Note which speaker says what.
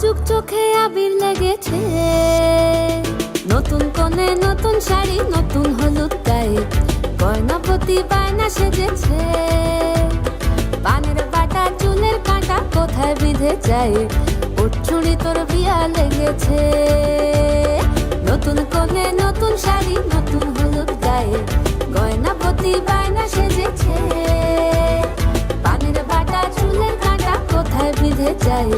Speaker 1: নাজুক চোখে আবির লেগেছে। নতুন কোণে নতুন শাড়ি, নতুন হলুদ গায়ে গয়নাপতি বায়না সেজেছে। পানের বাটা চুলের কাঁটা কোথায় বিঁধে যায়? ওর তোর বিয়া লেগেছে। নতুন কোণে নতুন শাড়ি, নতুন হলুদ গায়ে গয়নাপতি বায়না সেজেছে। পানের বাটা চুলের কাঁটা কোথায় বিঁধে যায়?